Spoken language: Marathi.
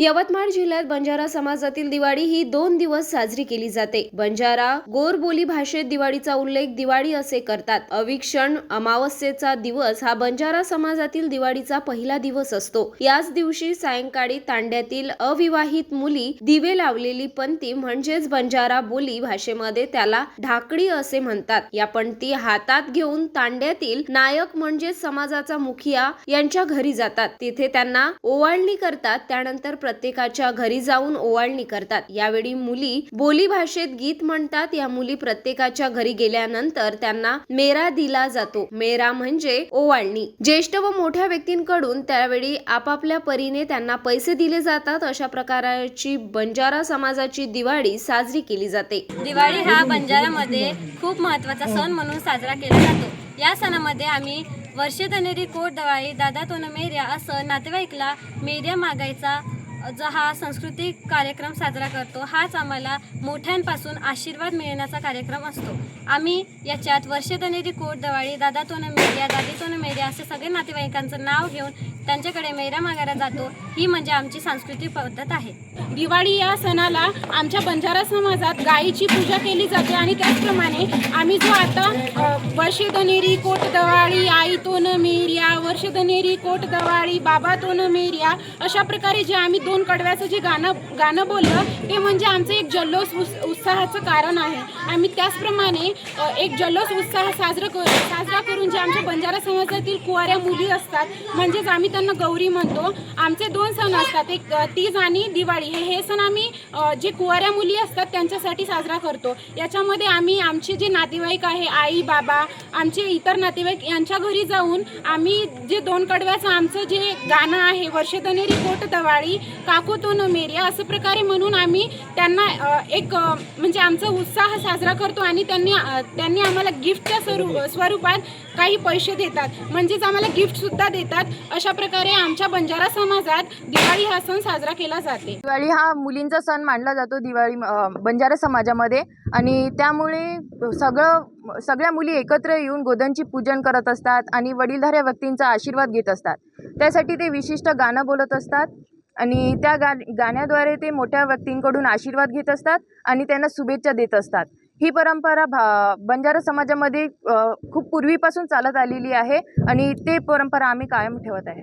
यवतमाळ जिल्ह्यात बंजारा समाजातील दिवाळी ही दोन दिवस साजरी केली जाते. बंजारा गोर बोली भाषेत दिवाळीचा उल्लेख दिवाळी असे करतात. अविक्षण अमावस्येचा दिवस हा बंजारा समाजातील दिवाळीचा पहिला दिवस असतो. याच दिवशी सायंकाळी तांड्यातील अविवाहित मुली दिवे लावलेली पंती म्हणजेच बंजारा बोली भाषेमध्ये त्याला ढाकडी असे म्हणतात. या पंती हातात घेऊन तांड्यातील नायक म्हणजेच समाजाचा मुखिया यांच्या घरी जातात. तिथे त्यांना ओवाळणी करतात. त्यानंतर प्रत्येकाच्या घरी जाऊन ओवाळणी करतात. यावेळी मुली बोली भाषेत गीत म्हणतात. या मुली प्रत्येकाच्या घरी गेल्यानंतर त्यांना मेरा दिला जातो. मेरा म्हणजे ओवाळणी. ज्येष्ठ व मोठ्या व्यक्तींकडून त्यावेळी आपापल्या परीने त्यांना पैसे दिले जातात. अशा प्रकारची बंजारा समाजाची दिवाळी साजरी केली जाते. दिवाळी हा बंजारामध्ये खूप महत्त्वाचा सण म्हणून साजरा केला जातो. या सणामध्ये आम्ही वर्षे धनेरी कोट दवाळी दादा तोन मेऱ्या असं नातेवाईकला मेऱ्या मागायचा जो हा सांस्कृतिक कार्यक्रम साजरा करतो हाच आम्हाला मोठ्यांपासून आशीर्वाद मिळण्याचा कार्यक्रम असतो. आम्ही याच्यात वर्षधनेरी कोट दिवाळी दादा तोन मेऱ्या दादी तोन मेऱ्या असे सगळे नातेवाईकांचं नाव घेऊन त्यांच्याकडे मेरा मागायला जातो. ही म्हणजे आमची सांस्कृतिक पद्धत आहे. दिवाळी या सणाला आमच्या बंजारा समाजात गायीची पूजा केली जाते आणि त्याचप्रमाणे आम्ही जो आता अ, कोट दवाळी आईतून तो वर्ष मेऱ्या वर्षदनेरी कोट दवाळी बाबा तोन न अशा प्रकारे जे आम्ही दोन कडव्याचं जे गाणं गाणं बोललं ते म्हणजे आमचं एक जल्लोष उस उत्साहाचं कारण आहे. आम्ही त्याचप्रमाणे एक जल्लोष उत्साह साजरा करू साजरा करून जे आमच्या बंजारा समाजातील कुवाऱ्या मुली असतात म्हणजेच आम्ही त्यांना गौरी म्हणतो. आमचे दोन सण असतात एक तीज आणि दिवाळी. हे हे सण आम्ही जे कुवाऱ्या मुली असतात त्यांच्यासाठी साजरा करतो. याच्यामध्ये आम्ही आमचे जे नातेवाईक आहे आई बाबा आमचे इतर नातेवाईक यांच्या घरी जाऊन आम्ही जे दोन कडव्याचं आमचं जे गाणं आहे वर्षदनेरी कोट दवाळी काको तो न मेरिया असं प्रकारे म्हणून आम्ही त्यांना एक म्हणजे आमचा उत्साह साजरा करतो आणि त्यांनी त्यांनी आम्हाला गिफ्टच्या स्वरूप स्वरूपात काही पैसे देतात. म्हणजेच आम्हाला गिफ्टसुद्धा देतात. अशा प्रकारे आमच्या बंजारा समाजात दिवाळी हा सण साजरा केला जाते. दिवाळी हा मुलींचा सण मानला जातो दिवाळी बंजारा समाजामध्ये. आणि त्यामुळे सगळं सगळ्या मुली एकत्र येऊन गोधनची पूजन करत असतात आणि वडीलधाऱ्या व्यक्तींचा आशीर्वाद घेत असतात. त्यासाठी ते विशिष्ट गाणं बोलत असतात आणि त्या गा गाण्याद्वारे ते मोठ्या व्यक्तींकडून आशीर्वाद घेत असतात आणि त्यांना शुभेच्छा देत असतात. ही परंपरा भा बंजारा समाजामध्ये खूप पूर्वीपासून चालत आलेली आहे आणि ते परंपरा आम्ही कायम ठेवत आहे.